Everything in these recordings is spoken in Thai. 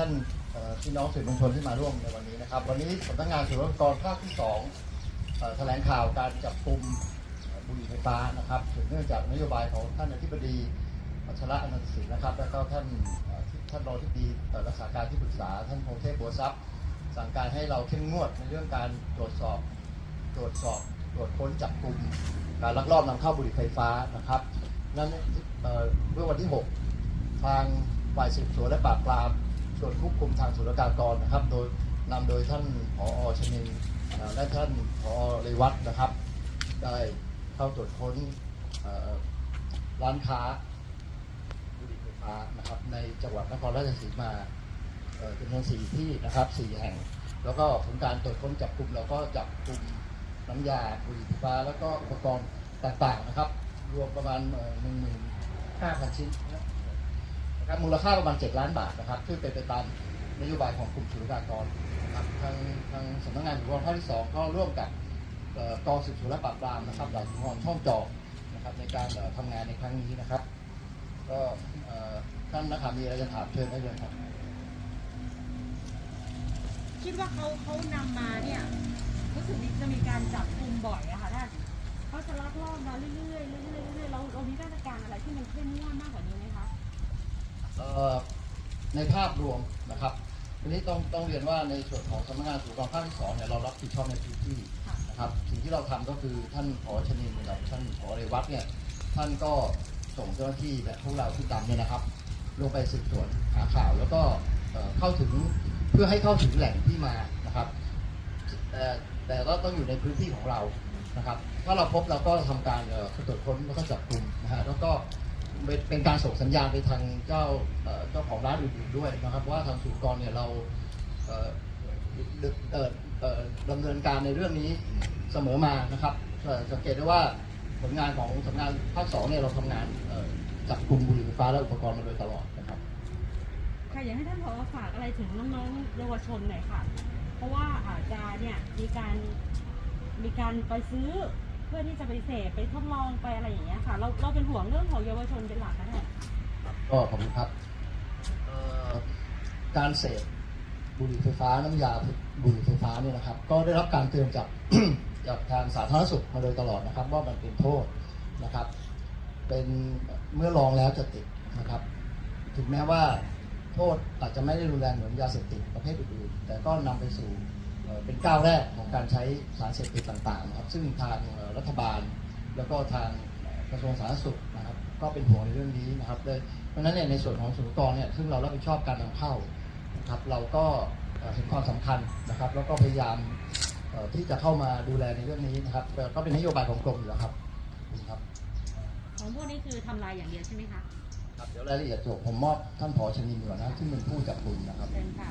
่านพี่น้องสื่อมวลชนที่มาร่วมในวันนี้นะครับ วันนี้สำนักงานศุลกากรภาคที่สองแถลงข่าวการจับกลุ่มบุหรี่ไฟฟ้านะครับสืบเนื่องจากนโยบายของท่านอธิบดีอัชระอนันตศิลป์นะครับ แล้วก็ท่านท่านรองที่ดีเอ่รักษาการที่ปรึกษาท่านพงเทพบัวทรัพย์สั่งการให้เราเข้มงวดในเรื่องการตรวจสอบตรวจสอบตรวจค้นจับกลุ่มการลักลอบนำเข้าบุหรี่ไฟฟ้านะครับนั่นเมื่อวันที่ 6 ทางฝ่ายสืบสวนและปราบปราม ส่วนควบคุมทางศุลกากรนะครับ โดยนำโดยท่านผอชนินและท่านผอเรวัตนะครับ ได้เข้าตรวจค้นร้านค้าบุหรี่ไฟฟ้านะครับในจังหวัดนครราชสีมาจำนวนสี่ที่นะครับสี่แห่ง แล้วก็ผลการตรวจค้นจับกลุ่มเราก็จับกลุ่มน้ำยาบุหรี่ไฟฟ้า แล้วก็อุปกรณ์ต่างๆนะครับ รวมประมาณหนึ่งหมื่นห้าพันชิ้น นะครับมูลค่าประมาณ 7 ล้านบาทนะครับซึ่งเป็นไปตามนโยบายของกลุ่มศุลกากรนะครับทางทางสำนักงานศุลกากรภาคที่ 2 ก็ร่วมกับกองสืบสวนและปราบปรามนะครับหลังงอนช่องจอกนะครับในการเอ่อทำงานในครั้งนี้นะครับ ก็ท่านนะครับมีอะไรจะถามเชิญได้เลยครับ คิดว่าเขาเขานำมาเนี่ยรู้สึกจะมีการจับกลุ่มบ่อยอะค่ะท่านเขาจะลักลอบมาเรื่อยๆเรื่อยๆเรื่อยๆเราเรามีมาตรการอะไรที่มันเข้มงวดมากกว่านี้ ในภาพรวมนะครับทีนี้ต้องต้องเรียนว่าในส่วนของสำนักงานสุขภาพภาคที่สองเนี่ยเรารับผิดชอบในพื้นที่นะครับสิ่งที่เราทำก็คือท่านผอชนินกับท่านผอเรวัตเนี่ยท่านก็ส่งเจ้าหน้าที่และพวกเราที่ตามเนี่ยนะครับ ลงไปสืบสวนหาข่าวแล้วก็เข้าถึงเพื่อให้เข้าถึงแหล่งที่มานะครับ แต่แต่ก็ต้องอยู่ในพื้นที่ของเรานะครับ ถ้าเราพบเราก็ทำการตรวจค้นแล้วก็จับกลุ่มนะฮะแล้วก็ เป็นการส่งสัญญาณไปทางเจ้าเจ้าของร้านอื่นๆด้วยนะครับว่าทางศูนย์กรเนี่ยเราดเอ่อเอ่อดำเนินการในเรื่องนี้เสมอมานะครับสังเกตได้ว่าผลงานของสำนักงานภาคสองเนี่ยเราทำงานจับกลุ่มบุหรี่ไฟฟ้าและอุปกรณ์มาโดยตลอดนะครับค่ะอยากให้ท่านผอฝากอะไรถึงน้องๆเยาวชนหน่อยค่ะ เพราะว่าอาจจะเนี่ยมีการมีการไปซื้อ เพื่อที่จะไปเสพไปทดลองไปอะไรอย่างเงี้ยค่ะ เราเราเป็นห่วงเรื่องของเยาวชนเป็นหลักนะท่านก็ขอบคุณครับเอ่อการเสพบุหรี่ไฟฟ้าน้ำยาบุหรี่ไฟฟ้าเนี่ยนะครับ ก็ได้รับการเตือนจาก จากทางสาธารณสุขมาโดยตลอดนะครับ ว่ามันเป็นโทษนะครับ เป็นเมื่อลองแล้วจะติดนะครับ ถึงแม้ว่าโทษอาจจะไม่ได้รุนแรงเหมือนยาเสพติดประเภทอื่นๆแต่ก็นำไปสู่ เอ่อเป็นก้าวแรกของการใช้สารเสพติดต่างๆนะครับซึ่งทางเอ่อรัฐบาลแล้วก็ทางกระทรวงสาธารณสุขนะครับก็เป็นห่วงในเรื่องนี้นะครับเลยเพราะฉะนั้นเนี่ยในส่วนของศุลกากรเนี่ยซึ่งเรารับผิดชอบการนำเข้านะครับเราก็เอ่อเห็นความสำคัญนะครับแล้วก็พยายามเอ่อที่จะเข้ามาดูแลในเรื่องนี้นะครับแต่ก็เป็นนโยบายของกรมอยู่แล้วครับขอบคุณครับของพวกนี้คือทำลายอย่างเดียวใช่ไหมคะครับเดี๋ยวรายละเอียดจบผมมอบท่านผอชนินก่อนนะที่เป็นผู้จับกลุ่มนะครับ เชิญค่ะ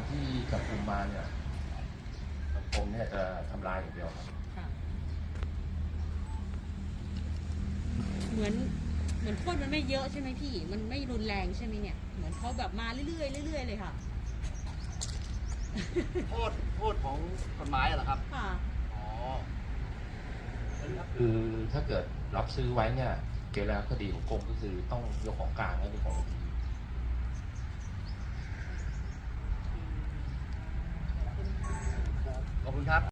การที่จับกลุ่มมาเนี่ยสังคมเนี่ยจะทำลายอย่างเดียวครับค่ะเหมือนเหมือนโทษมันไม่เยอะใช่ไหมพี่ มันไม่รุนแรงใช่ไหมเนี่ย เหมือนเขาแบบมาเรื่อยๆเรื่อยๆเลยค่ะ โทษโทษของกฎหมายเหรอครับ ค่ะ อ๋อคือถ้าเกิดรับซื้อไว้เนี่ยเกณฑ์แล้วคดีของกรมก็คือต้องยกของกลางให้เป็นของดีขอบคุณ